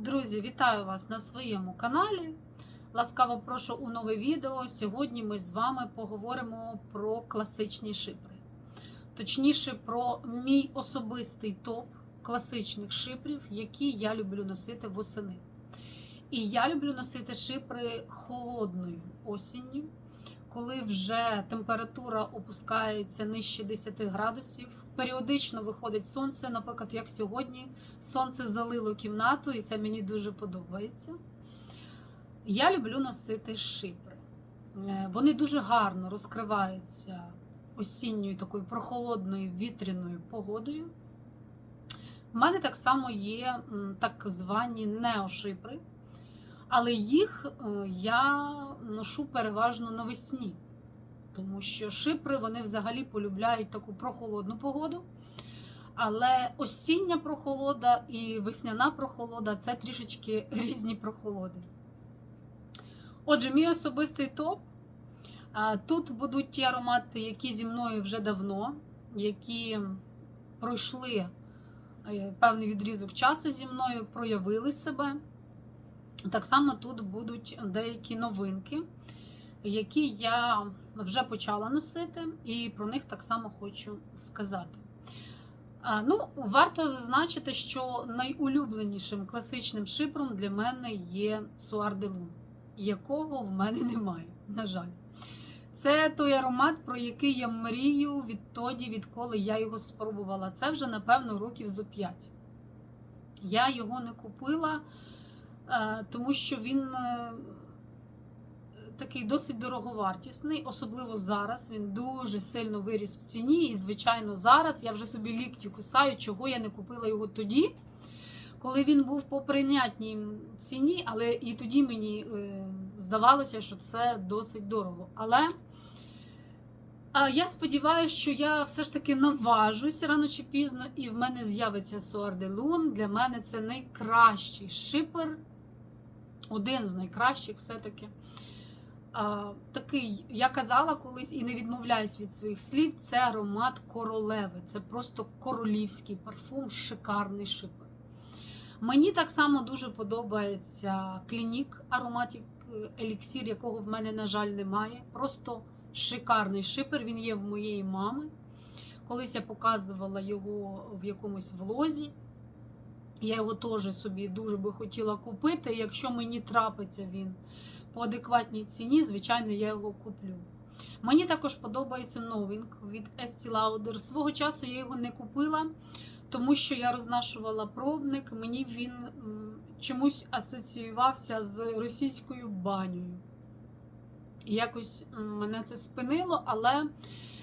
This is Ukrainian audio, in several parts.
Друзі, вітаю вас на своєму каналі. Ласкаво прошу у нове відео. Сьогодні ми з вами поговоримо про класичні шипри. Точніше, про мій особистий топ класичних шипрів, які я люблю носити восени. І я люблю носити шипри холодною осінню, коли вже температура опускається нижче 10 градусів. Періодично виходить сонце, наприклад, як сьогодні. Сонце залило кімнату, і це мені дуже подобається. Я люблю носити шипри. Е, Вони дуже гарно розкриваються осінньою такою прохолодною вітряною погодою. У мене так само є так звані неошипри, але їх е, я ношу переважно навесні. Тому що шипри вони взагалі полюбляють таку прохолодну погоду. Але осіння прохолода і весняна прохолода це трішечки різні прохолоди. Отже, мій особистий топ. Тут будуть ті аромати, які зі мною вже давно, які пройшли е, певний відрізок часу зі мною, проявили себе. Так само тут будуть деякі новинки, які я вже почала носити, і про них так само хочу сказати. Ну, варто зазначити, що найулюбленішим класичним шипром для мене є Суар де якого в мене немає, на жаль. Це той аромат, про який я мрію відтоді, відколи я його спробувала. Це вже, напевно, років зо 5. Я його не купила, е, тому що він е, такий досить дороговартісний, особливо зараз. Він дуже сильно виріс в ціні. І, звичайно, зараз я вже собі лікті кусаю, чого я не купила його тоді, коли він був по прийнятній ціні, але і тоді мені е, здавалося, що це досить дорого. Але я сподіваюся, що я все ж таки наважусь рано чи пізно, і в мене з'явиться Суар де Лун. Для мене це найкращий шипер, один з найкращих все-таки. Такий, я казала колись і не відмовляюсь від своїх слів, це аромат королеви. Це просто королівський парфум, шикарний шипер. Мені так само дуже подобається клінік ароматик еліксір, якого в мене, на жаль, немає. Просто шикарний шипер. Він є в моєї мами. Колись я показувала його в якомусь влозі. Я його теж собі дуже би хотіла купити. Якщо мені трапиться він по адекватній ціні, звичайно, я його куплю. Мені також подобається новинг від Estee Lauder. Свого часу я його не купила, тому що я рознашувала пробник. Мені він чомусь асоціювався з російською банею. Якось мене це спинило, але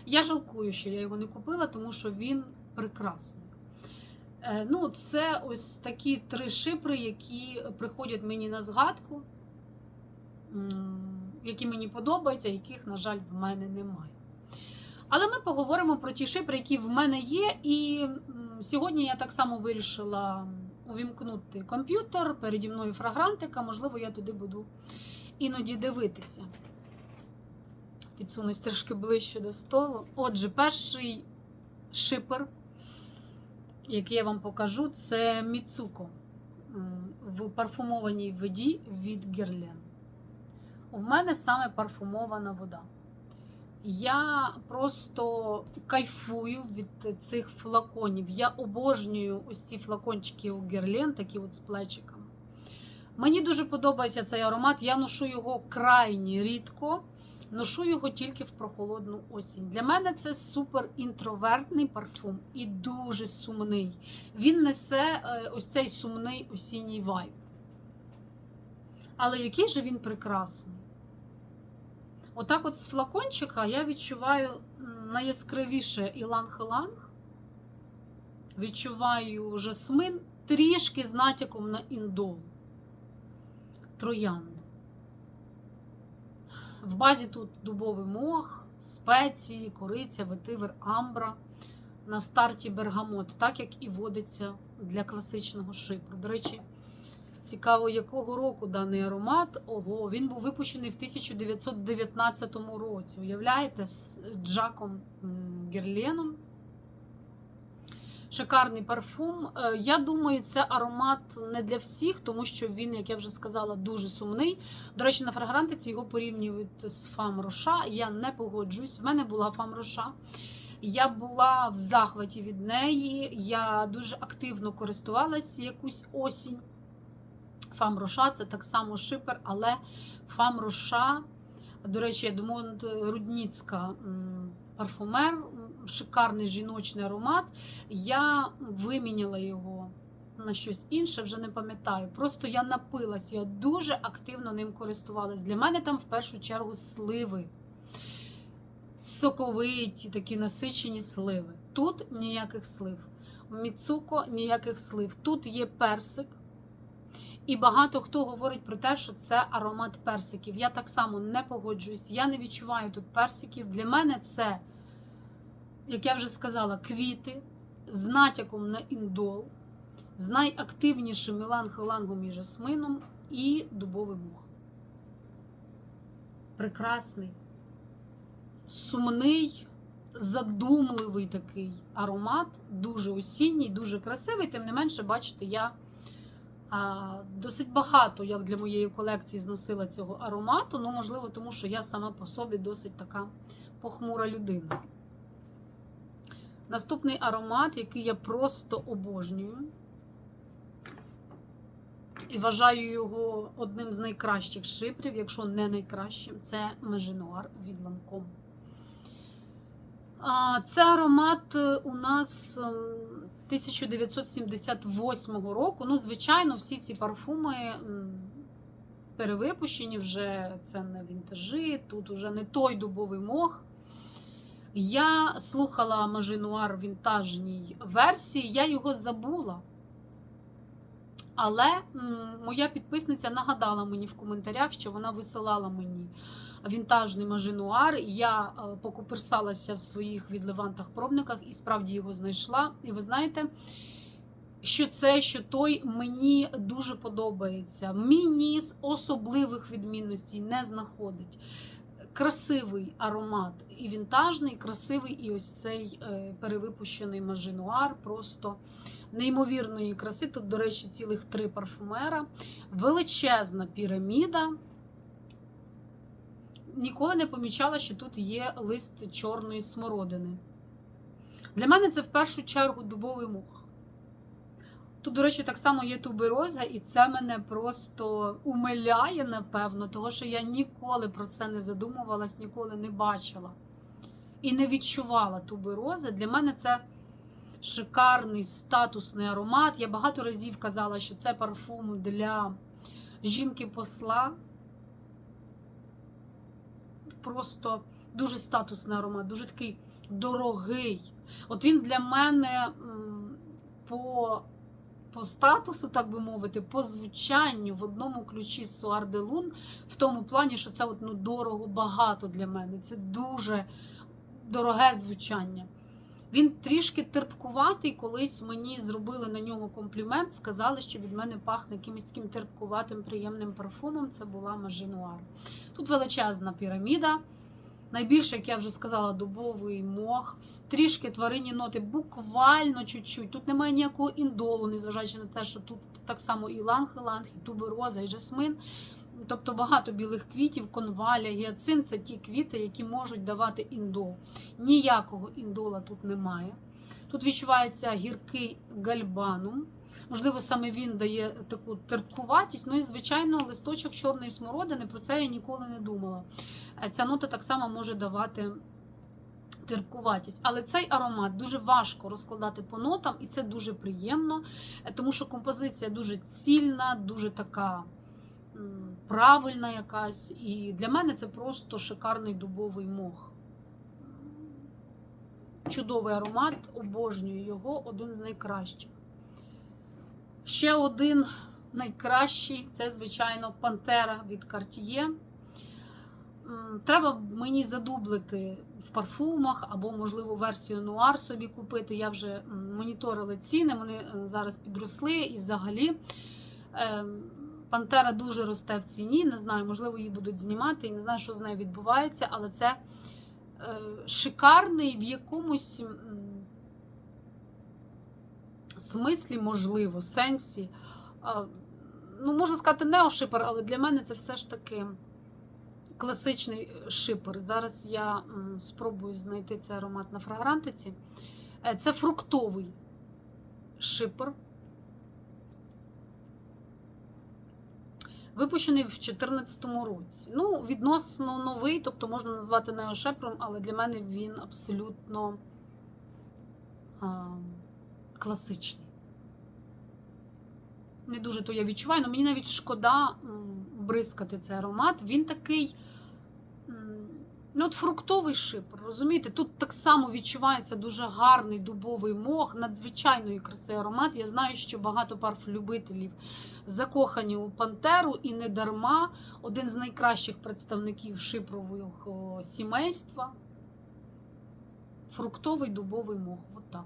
я жалкую, що я його не купила, тому що він прекрасний. Е, Ну, це ось такі три шипри, які приходять мені на згадку, які мені подобаються, яких, на жаль, в мене немає. Але ми поговоримо про ті шипри, які в мене є. І сьогодні я так само вирішила увімкнути комп'ютер, переді мною фрагрантика, можливо, я туди буду іноді дивитися. Підсунусь трішки ближче до столу. Отже, перший шипер який я вам покажу, це Міцуко в парфумованій воді від Герлен. У мене саме парфумована вода. Я просто кайфую від цих флаконів. Я обожнюю ось ці флакончики у Герлен, такі от з плечиками. Мені дуже подобається цей аромат. Я ношу його крайні рідко. Ношу його тільки в прохолодну осінь. Для мене це супер інтровертний парфум і дуже сумний. Він несе е, ось цей сумний осінній вайб. Але який же він прекрасний. Отак, от з флакончика я відчуваю найяскравіше іланг-іланг. Відчуваю жасмин трішки з натяком на індол. Троянду. В базі тут дубовий мох, спеції, кориця, ветивер, амбра. На старті бергамот, так як і водиться для класичного шипру. До речі, цікаво, якого року даний аромат. Ого, він був випущений в 1919 році. Уявляєте, з Джаком Герленом. Шикарний парфум. Е, Я думаю, це аромат не для всіх, тому що він, як я вже сказала, дуже сумний. До речі, на фрагрантиці його порівнюють з Фам Роша. Я не погоджуюсь. В мене була Фам Роша. Я була в захваті від неї. Я дуже активно користувалася якусь осінь. Фам Роша це так само шипер, але Фам Роша, до речі, Едмонд Рудніцька парфумер, шикарний жіночний аромат. Я виміняла його на щось інше, вже не пам'ятаю. Просто я напилась, я дуже активно ним користувалась. Для мене там в першу чергу сливи. Соковиті, такі насичені сливи. Тут ніяких слив. Міцуко ніяких слив. Тут є персик. І багато хто говорить про те, що це аромат персиків. Я так само не погоджуюсь. Я не відчуваю тут персиків. Для мене це, як я вже сказала, квіти з натяком на індол, з найактивнішим іланг-ілангом і жасмином і дубовий мух. Прекрасний, сумний, задумливий такий аромат, дуже осінній, дуже красивий. Тим не менше, бачите, я. Досить багато, як для моєї колекції, зносила цього аромату. Ну, можливо, тому що я сама по собі досить така похмура людина. Наступний аромат, який я просто обожнюю. І вважаю його одним з найкращих шипрів, якщо не найкращим, це Межинуар від. А, Це аромат у нас ем, 1978 року. Ну, звичайно, всі ці парфуми перевипущені вже це не вінтажі, тут уже не той дубовий мох. Я слухала Мажинуар в вінтажній версії, я його забула. Але моя підписниця нагадала мені в коментарях, що вона висилала мені вінтажний мажинуар. Я е, покуперсалася в своїх відливантах пробниках і справді його знайшла. І ви знаєте, що це, що той мені дуже подобається. Мій ніс особливих відмінностей не знаходить. Красивий аромат і вінтажний, красивий і ось цей е, перевипущений мажинуар. Просто неймовірної краси. Тут, до речі, цілих три парфумера. Величезна піраміда. Ніколи не помічала, що тут є лист чорної смородини. Для мене це в першу чергу дубовий мох. Тут, до речі, так само є тубероза, і це мене просто умиляє, напевно, того, що я ніколи про це не задумувалась, ніколи не бачила і не відчувала туберози. Для мене це шикарний статусний аромат. Я багато разів казала, що це парфум для жінки-посла. Просто дуже статусний аромат, дуже такий дорогий. От він для мене по по статусу, так би мовити, по звучанню в одному ключі з Суар де Лун, в тому плані, що це от, ну, дорого багато для мене. Це дуже дороге звучання. Він трішки терпкуватий, колись мені зробили на нього комплімент, сказали, що від мене пахне якимось таким терпкуватим, приємним парфумом. Це була Мажинуар. Тут величезна піраміда. Найбільше, як я вже сказала, дубовий мох, трішки тваринні ноти, буквально чуть-чуть. Тут немає ніякого індолу, незважаючи на те, що тут так само і ланг-ланг, і тубероза, і жасмин. Тобто багато білих квітів, конваля, гіацин це ті квіти, які можуть давати індол. Ніякого індола тут немає. Тут відчувається гіркий гальбанум. Можливо, саме він дає таку терпкуватість. Ну і, звичайно, листочок чорної смородини, про це я ніколи не думала. Ця нота так само може давати терпкуватість. Але цей аромат дуже важко розкладати по нотам, і це дуже приємно, тому що композиція дуже цільна, дуже така правильна якась. І для мене це просто шикарний дубовий мох. Чудовий аромат, обожнюю його, один з найкращих. Ще один найкращий це, звичайно, Пантера від Cartier. Треба мені задублити в парфумах або, можливо, версію Нуар собі купити. Я вже моніторила ціни, вони зараз підросли і взагалі. Пантера дуже росте в ціні. Не знаю, можливо, її будуть знімати. і не знаю, що з нею відбувається, але це шикарний в якомусь смислі, можливо, сенсі. Ну, можна сказати, неошипер, але для мене це все ж таки класичний шипер. Зараз я спробую знайти цей аромат на фрагрантиці. Е, Це фруктовий шипер. Випущений в 2014 році. Ну, відносно новий, тобто можна назвати неошепром, але для мене він абсолютно класичний. Не дуже то я відчуваю, але мені навіть шкода бризкати цей аромат. Він такий. Ну, от фруктовий шипр, розумієте? Тут так само відчувається дуже гарний дубовий мох, надзвичайної краси аромат. Я знаю, що багато парфлюбителів закохані у Пантеру і не дарма один з найкращих представників шипрового сімейства. Фруктовий дубовий мох. От так.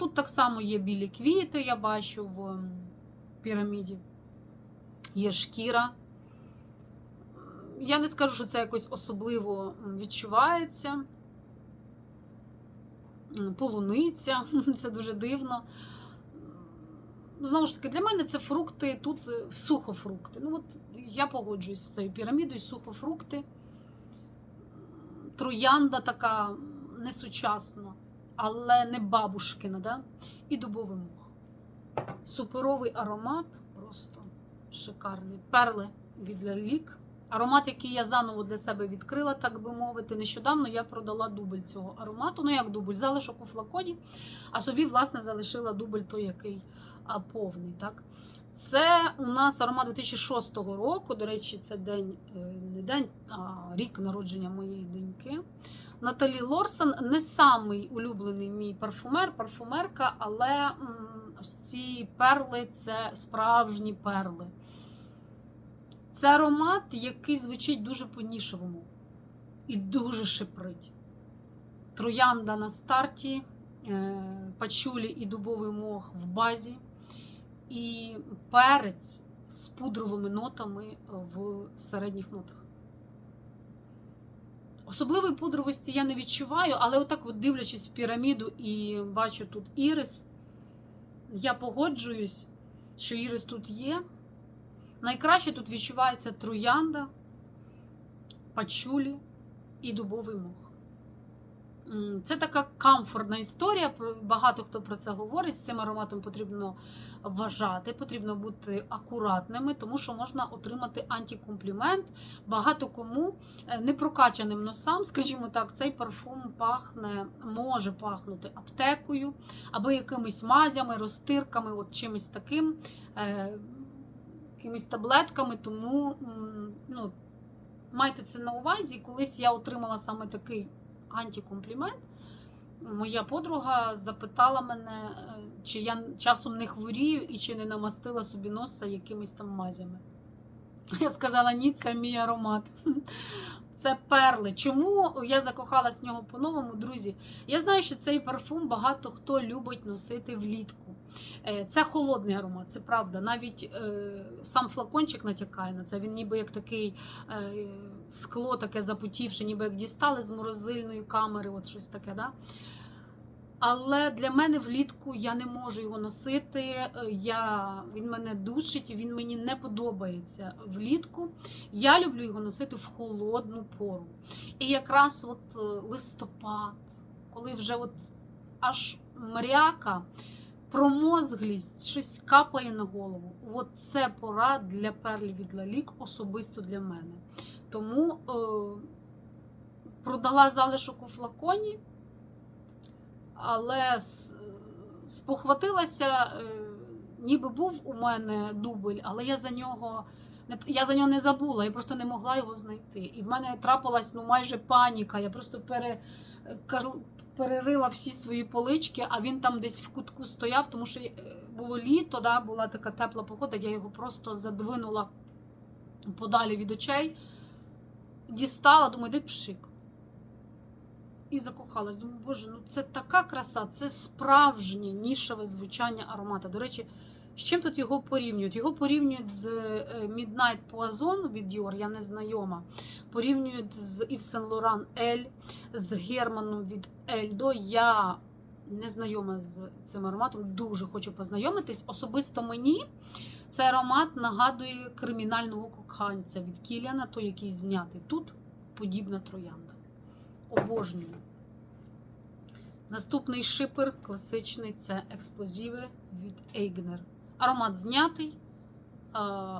Тут так само є білі квіти, я бачу в піраміді. Є шкіра. Я не скажу, що це якось особливо відчувається. Полуниця, це дуже дивно. Знову ж таки, для мене це фрукти, тут е, сухофрукти. Ну, от я погоджуюсь з цією пірамідою, сухофрукти. Троянда така несучасна, але не бабушкина, да? і дубовий мох. Суперовий аромат, просто шикарний. Перли від Лялік. Аромат, який я заново для себе відкрила, так би мовити. Нещодавно я продала дубль цього аромату. Ну, як дубль, залишок у флаконі, а собі, власне, залишила дубль той, який повний. Так? Це у нас аромат 2006 року. До речі, це день, е, не день, а рік народження моєї доньки. Наталі Лорсен не самий улюблений мій парфумер, парфумерка, але ось ці перли це справжні перли. Це аромат, який звучить дуже по-нішевому і дуже шиприть. Троянда на старті, е, пачулі і дубовий мох в базі, і перець з пудровими нотами в середніх нотах. Особливої пудровості я не відчуваю, але отак, от дивлячись в піраміду і бачу тут ірис, я погоджуюсь, що ірис тут є. Найкраще тут відчувається троянда, пачулі і дубовий мох. Це така комфортна історія. Багато хто про це говорить. З цим ароматом потрібно вважати, потрібно бути акуратними, тому що можна отримати антикомплімент. Багато кому е, непрокачаним носам, скажімо так, цей парфум пахне, може пахнути аптекою або якимись мазями, розтирками, от чимось таким. е, якимись таблетками, тому ну, майте це на увазі. Колись я отримала саме такий антикомплімент. Моя подруга запитала мене, е, чи я часом не хворію і чи не намастила собі носа якимись там мазями. Я сказала, ні, це мій аромат. Це перли. Чому я закохалась в нього по-новому, друзі? Я знаю, що цей парфум багато хто любить носити влітку. Е, Це холодний аромат, це правда. Навіть е, сам флакончик натякає на це. Він ніби як такий е, скло, таке запотівше, ніби як дістали з морозильної камери, от щось таке. Да? Але для мене влітку я не можу його носити. Я, він мене душить, він мені не подобається влітку. Я люблю його носити в холодну пору. І якраз от листопад, коли вже от аж мряка, промозглість, щось капає на голову. От це пора для перлів від лалік, особисто для мене. Тому е, продала залишок у флаконі, але спохватилася, е, ніби був у мене дубль, але я за нього. Я за нього не забула, я просто не могла його знайти. І в мене трапилась ну, майже паніка. Я просто пере, перерила всі свої полички, а він там десь в кутку стояв, тому що е, було літо, да, була така тепла погода, я його просто задвинула подалі від очей, дістала, думаю, де пшик. І закохалась. Думаю, боже, ну це така краса, це справжнє нішеве звучання аромата. До речі, з чим тут його порівнюють? Його порівнюють з е, Midnight Poison від Dior, я не знайома. Порівнюють з Yves Saint Laurent L, з Германом від Ельдо. Я не знайома з цим ароматом, дуже хочу познайомитись. Особисто мені цей аромат нагадує кримінального коханця від Кіліана, той, який знятий. Тут подібна троянда. Обожнюю. Наступний шипер класичний це експлозиви від Eigner. Аромат знятий,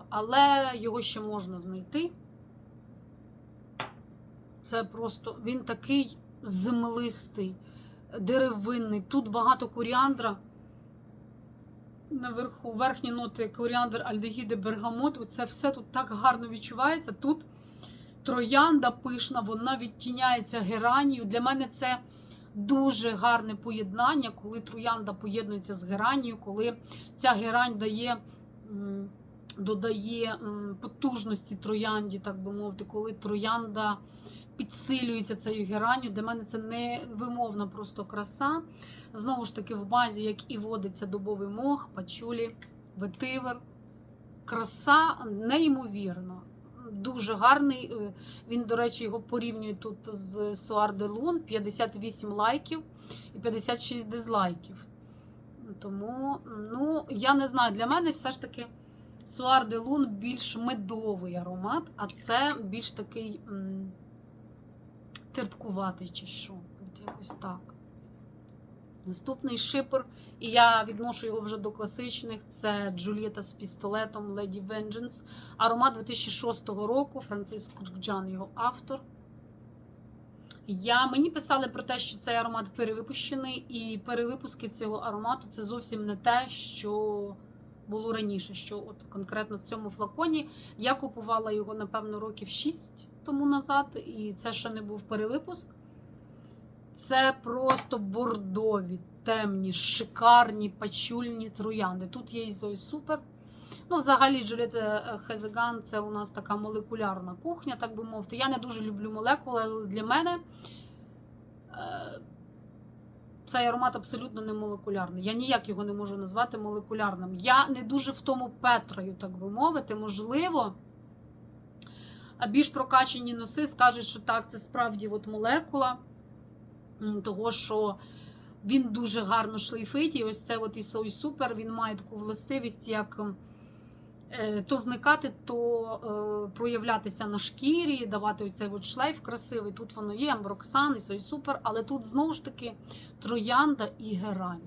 але його ще можна знайти. Це просто він такий землистий, деревинний. Тут багато коріандра. Наверху верхні ноти коріандр, альдегіди, бергамот. Це все тут так гарно відчувається. Тут троянда пишна, вона відтіняється геранію. Для мене це дуже гарне поєднання, коли троянда поєднується з геранію, коли ця герань дає. Додає потужності троянді, так би мовити, коли троянда підсилюється цією геранню. Для мене це невимовна просто краса. Знову ж таки, в базі, як і водиться дубовий мох, пачулі, ветивер. Краса неймовірна. Дуже гарний. Е, Він, до речі, його порівнює тут з Суар де Лун. 58 лайків і 56 дизлайків. Тому, ну, я не знаю, для мене все ж таки Суар де Лун більш медовий аромат, а це більш такий терпкуватий чи що. От якось так. Наступний шипер, і я відношу його вже до класичних. Це Джульєта з пістолетом Lady Vengeance. Аромат 2006 року. Франциск Куркджан, його автор. Я, мені писали про те, що цей аромат перевипущений, і перевипуски цього аромату це зовсім не те, що було раніше. Що от конкретно в цьому флаконі я купувала його, напевно, років 6 тому назад, і це ще не був перевипуск. Це просто бордові, темні, шикарні, пачульні троянди. Тут є і Зої Супер. Ну, взагалі, Джуліета Хезеган це у нас така молекулярна кухня, так би мовити. Я не дуже люблю молекули, але для мене е, цей аромат абсолютно не молекулярний. Я ніяк його не можу назвати молекулярним. Я не дуже в тому петрою, так би мовити. Можливо, а більш прокачені носи скажуть, що так, це справді от молекула. Того, що він дуже гарно шлейфить. І ось це от і Сой Супер, він має таку властивість, як е, то зникати, то е, проявлятися на шкірі, давати ось цей от шлейф красивий. Тут воно є, Амброксан і Сой Супер, але тут знову ж таки троянда і герань.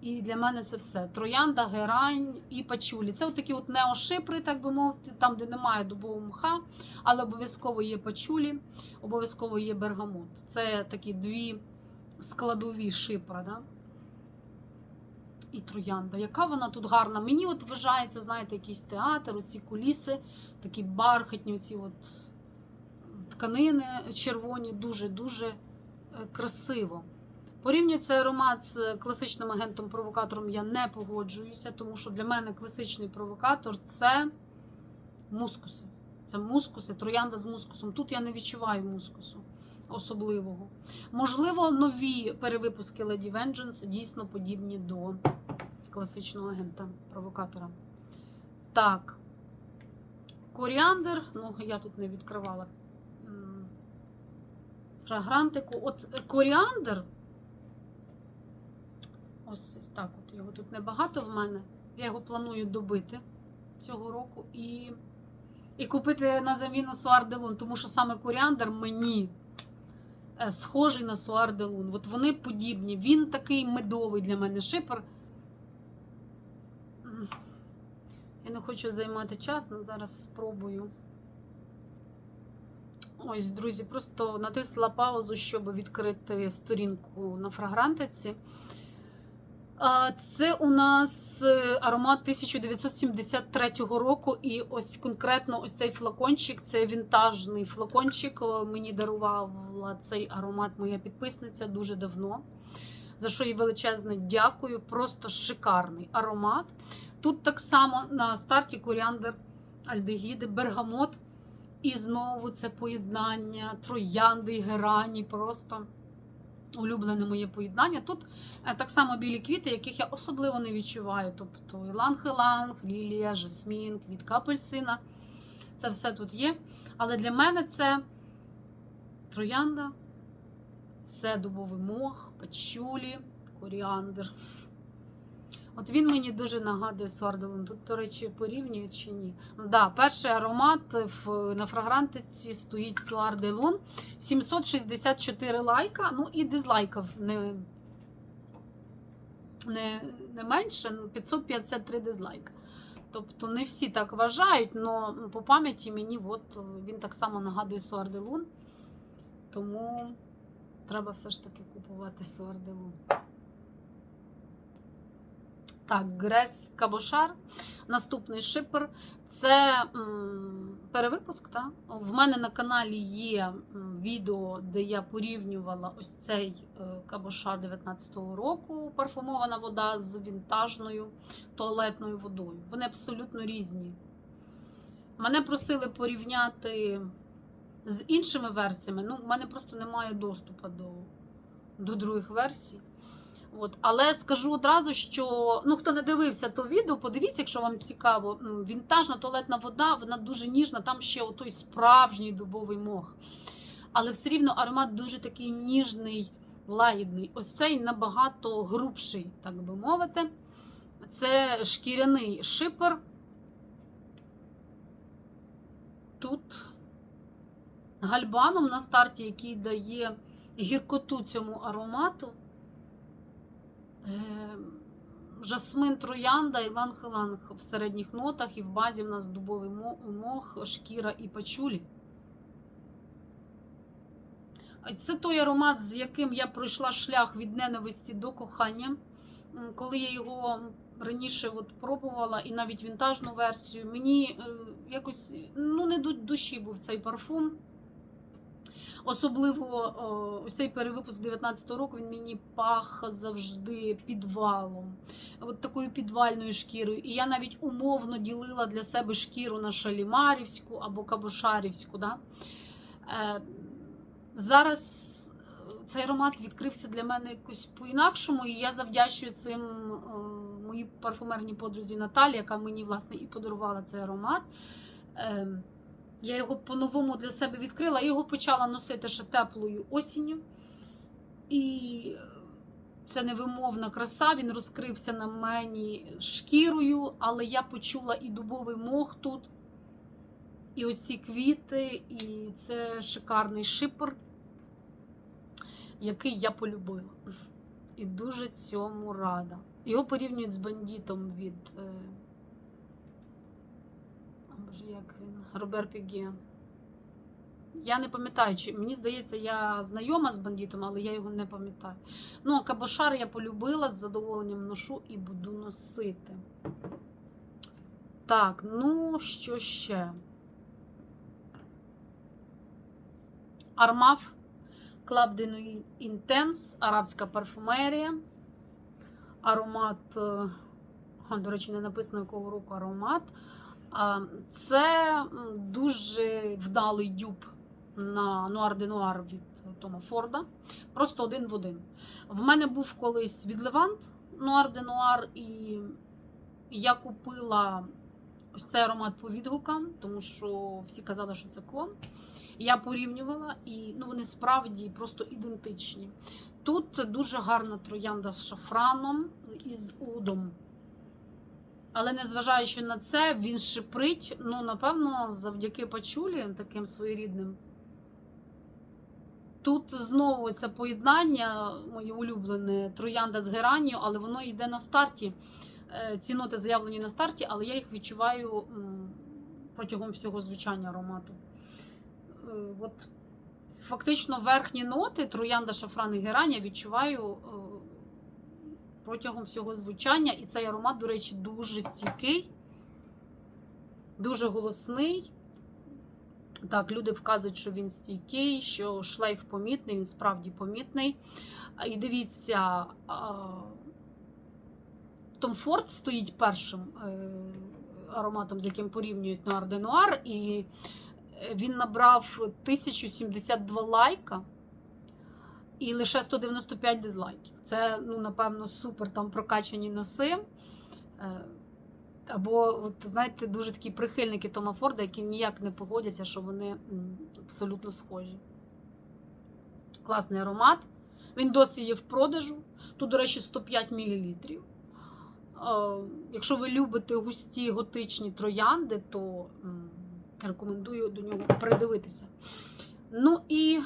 І для мене це все. Троянда, герань і пачулі. Це такі от неошипри, так би мовити, там, де немає дубового мха, але обов'язково є пачулі, обов'язково є бергамот. Це такі дві складові шипра. Да? І троянда. Яка вона тут гарна. Мені от вважається, знаєте, якийсь театр, оці куліси, такі бархатні, оці от тканини червоні, дуже-дуже е, красиво. Порівнюю цей аромат з класичним агентом-провокатором я не погоджуюся, тому що для мене класичний провокатор це мускуси. Це мускуси, троянда з мускусом. Тут я не відчуваю мускусу особливого. Можливо, нові перевипуски Lady Vengeance дійсно подібні до класичного агента-провокатора. Так. Коріандр, ну, я тут не відкривала фрагрантику. От е, коріандр. Ось так. От його тут небагато в мене. Я його планую добити цього року і, і купити на заміну Суар де Лун, тому що саме коріандр мені е, схожий на Суар де От вони подібні. Він такий медовий для мене шипер. Я не хочу займати час, але зараз спробую. Ось, друзі, просто натисла паузу, щоб відкрити сторінку на фрагрантиці. Це у нас е, аромат 1973 року, і ось конкретно ось цей флакончик, це вінтажний флакончик. Мені дарувала цей аромат моя підписниця дуже давно. За що їй величезне дякую. Просто шикарний аромат. Тут так само на старті коріандр, альдегіди, бергамот. І знову це поєднання троянди і герані. Просто улюблене моє поєднання. Тут е, так само білі квіти, яких я особливо не відчуваю. Тобто іланг-іланг, лілія, жасмін, квітка апельсина. Це все тут є. Але для мене це троянда, це дубовий мох, пачулі, коріандр. От він мені дуже нагадує Суарделун. Тут, до речі, порівнюють чи ні. Да, перший аромат в, на фрагрантиці стоїть Суарделун. 764 лайка, ну і дизлайків не, не, не менше, ну, 553 дизлайка. Тобто не всі так вважають, але по пам'яті мені от, він так само нагадує Суарделун. Тому треба все ж таки купувати Суарделун. Так, Грес Кабошар. Наступний шипер. Це м, перевипуск. Та? В мене на каналі є відео, де я порівнювала ось цей е, Кабошар 19-го року. Парфумована вода з вінтажною туалетною водою. Вони абсолютно різні. Мене просили порівняти з іншими версіями. Ну, в мене просто немає доступу до, до других версій. От. Але скажу одразу, що ну, хто не дивився то відео, подивіться, якщо вам цікаво. Вінтажна туалетна вода, вона дуже ніжна, там ще той справжній дубовий мох. Але все рівно аромат дуже такий ніжний, лагідний. Ось цей набагато грубший, так би мовити. Це шкіряний шипер. Тут гальбаном на старті, який дає гіркоту цьому аромату. Е, Жасмин троянда і ланг-ланг в середніх нотах, і в базі в нас дубовий мох, шкіра і пачулі. Це той аромат, з яким я пройшла шлях від ненависті до кохання. Коли я його раніше от пробувала, і навіть вінтажну версію, мені е, якось ну, не до душі був цей парфум. Особливо о, ось цей перевипуск 19-го року він мені пах завжди підвалом, от такою підвальною шкірою. І я навіть умовно ділила для себе шкіру на шалімарівську або кабошарівську. Да? Е, зараз е, цей аромат відкрився для мене якось по-інакшому, і я завдячую цим е, моїй парфумерній подрузі Наталі, яка мені власне і подарувала цей аромат. Е, я його по-новому для себе відкрила. Його почала носити ще теплою осінню. І це невимовна краса. Він розкрився на мені шкірою, але я почула і дубовий мох тут, і ось ці квіти, і це шикарний шипер, який я полюбила. І дуже цьому рада. Його порівнюють з бандитом від. Боже, як він? Робер Піге. Я не пам'ятаю, чи мені здається, я знайома з бандитом, але я його не пам'ятаю. Ну, кабошар я полюбила, з задоволенням ношу і буду носити. Так, ну що ще? Армаф Club de Intense, арабська парфумерія. Аромат, е, до речі, не написано, якого року аромат. Це дуже вдалий дюб на Нуар де Нуар від Тома Форда. Просто один в один. В мене був колись від Левант Нуар де Нуар, і я купила ось цей аромат по відгукам, тому що всі казали, що це клон. Я порівнювала, і ну, вони справді просто ідентичні. Тут дуже гарна троянда з шафраном і з удом. Але незважаючи на це, він шиприть, ну, напевно, завдяки пачулі, таким своєрідним. Тут знову це поєднання, моє улюблене троянда з геранню, але воно йде на старті. Е, Ці ноти заявлені на старті, але я їх відчуваю протягом всього звучання аромату. Е, От фактично верхні ноти троянда, шафран і відчуваю е, протягом всього звучання. І цей аромат, до речі, дуже стійкий, дуже голосний. Так, люди вказують, що він стійкий, що шлейф помітний, він справді помітний. І дивіться, Том Форд стоїть першим е, ароматом, з яким порівнюють Нуар де Нуар, і е, він набрав 1072 лайка і лише 195 дизлайків. Це, ну, напевно, супер там прокачані носи. Е, Або, от, знаєте, дуже такі прихильники Тома Форда, які ніяк не погодяться, що вони абсолютно схожі. Класний аромат. Він досі є в продажу. Тут, до речі, 105 мл. Е, Якщо ви любите густі готичні троянди, то рекомендую до нього придивитися. Ну і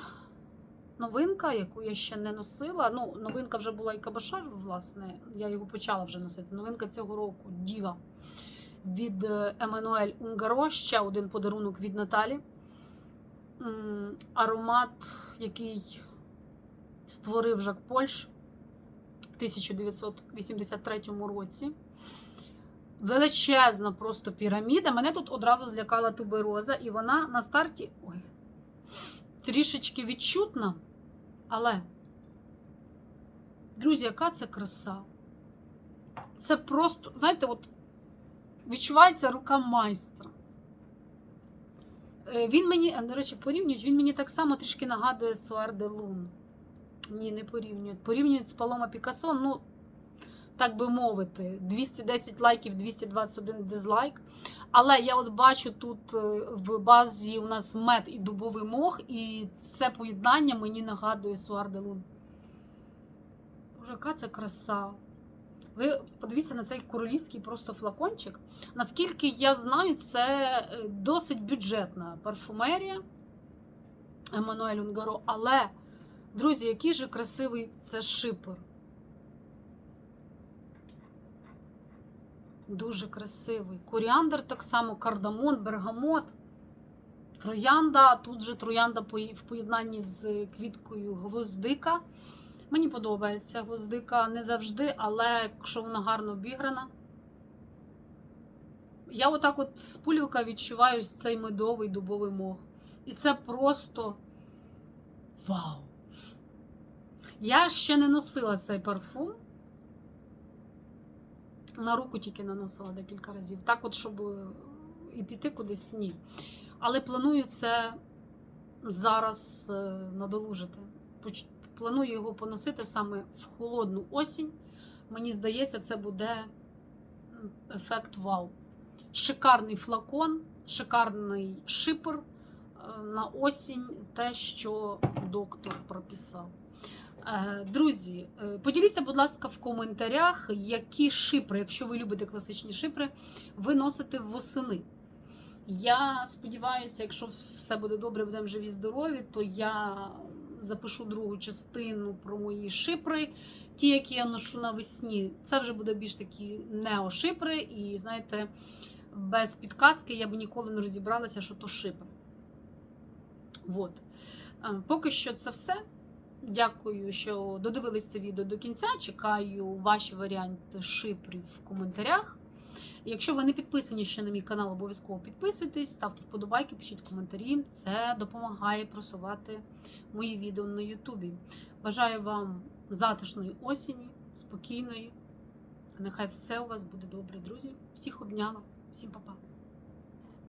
новинка, яку я ще не носила. Ну, новинка вже була і кабашар, власне. Я його почала вже носити. Новинка цього року Діва від е, Еммануель Унгаро. Ще один подарунок від Наталі. Аромат, який створив Жак Польш в 1983 році. Величезна просто піраміда. Мене тут одразу злякала тубероза, і вона на старті ой, трішечки відчутна. Але, друзі, яка це краса? Це просто, знаєте, от відчувається рука майстра. Е, Він мені, е, до речі, порівнюють, він мені так само трішки нагадує Суар де Лун. Ні, не порівнюють. Порівнюють з Палома Пікассо, ну, так би мовити, 210 лайків, 221 дизлайк. Але я от бачу тут е, в базі у нас мед і дубовий мох, і це поєднання мені нагадує Суар де Лун. Боже, яка це краса. Ви подивіться на цей королівський просто флакончик. Наскільки я знаю, це е, досить бюджетна парфумерія Еммануель Унгаро. Але, друзі, який же красивий це шипер. Дуже красивий. Коріандр так само, кардамон, бергамот. Троянда. Тут же троянда в поєднанні з квіткою гвоздика. Мені подобається гвоздика не завжди, але якщо вона гарно обіграна. Я отак от з пулівка відчуваю цей медовий дубовий мох. І це просто вау! Я ще не носила цей парфум. На руку тільки наносила декілька разів. Так, от, щоб е, і піти кудись ні. Але планую це зараз е, надолужити. Планую його поносити саме в холодну осінь. Мені здається, це буде ефект вау. Шикарний флакон, шикарний шипер е, на осінь, те, що доктор прописав. Е, Друзі, е, поділіться, будь ласка, в коментарях, які шипри, якщо ви любите класичні шипри, ви носите восени. Я сподіваюся, якщо все буде добре, будемо живі здорові, то я запишу другу частину про мої шипри, ті, які я ношу навесні. Це вже буде більш такі неошипри, і знаєте, без підказки я б ніколи не розібралася, що то шипри. Вот. Е, Поки що це все. Дякую, що додивились це відео до кінця. Чекаю ваші варіанти шипрів в коментарях. Якщо ви не підписані ще на мій канал, обов'язково підписуйтесь, ставте вподобайки, пишіть коментарі. Це допомагає просувати мої відео на Ютубі. Бажаю вам затишної осені, спокійної. Нехай все у вас буде добре, друзі. Всіх обняла, всім па-па.